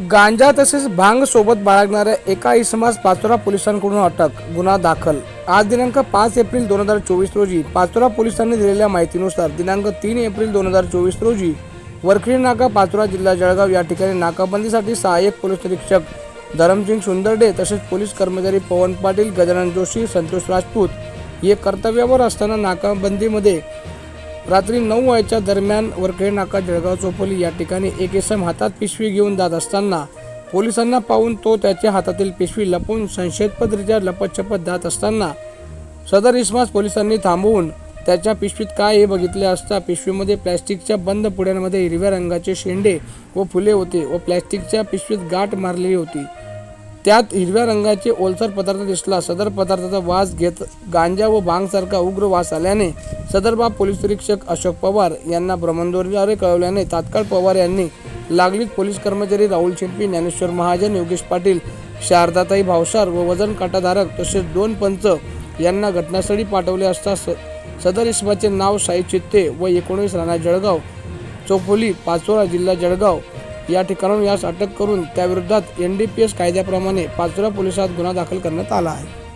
गांजा तसेच भांग सोबत बाळगणाऱ्या एका इसमास पाचोरा पोलिसांकडून अटक गुन्हा दाखल. आज दिनांक पाच एप्रिल दोन हजार चोवीस रोजी पाचोरा पोलिसांनी दिलेल्या माहितीनुसार दिनांक तीन एप्रिल दोन हजार चोवीस रोजी वरखेडी नाका पाचोरा जिल्हा जळगाव या ठिकाणी नाकाबंदीसाठी सहाय्यक पोलीस निरीक्षक धरमसिंग सुंदरडे तसेच पोलीस कर्मचारी पवन पाटील गजानन जोशी संतोष राजपूत हे कर्तव्यावर असताना नाकाबंदीमध्ये रात्री नऊ वाजेच्या दरम्यान वरखेड नाका जळगाव चौपोली या ठिकाणी एक इसम हातात पिशवी घेऊन जात असताना पोलिसांना पाहून तो त्याच्या हातातील पिशवी लपवून संशयास्पदरित्या लपतछपत जात असताना सदर इस्मास पोलिसांनी थांबवून त्याच्या पिशवीत काय हे बघितले असता पिशवीमध्ये प्लॅस्टिकच्या बंद पुड्यांमध्ये हिरव्या रंगाचे शेंडे व फुले होते व प्लॅस्टिकच्या पिशवीत गाठ मारलेली होती. त्यात हिरव्या रंगाचे ओलसर पदार्थ दिसला. सदर पदार्थाचा वास घेत गांजा व भांगसारखा उग्र वास आल्याने सदर बाब पोलीस निरीक्षक अशोक पवार यांना भ्रमणध्वनीद्वारे कळवल्याने तात्काळ पवार यांनी लागलीच पोलीस कर्मचारी राहुल शिंपी ज्ञानेश्वर महाजन योगेश पाटील शारदाताई भावसार व वजन काटाधारक तसेच दोन पंच यांना घटनास्थळी पाठवले असता स सदर इसमाचे नाव साई चित्ते व एकोणीस राणा जळगाव चोपोली पाचोरा जिल्हा जळगाव या ठिकाणाहून यास अटक करून त्याविरोधात एन डी पी एस कायद्याप्रमाणे पाचोरा पोलिसात गुन्हा दाखल करण्यात आला आहे.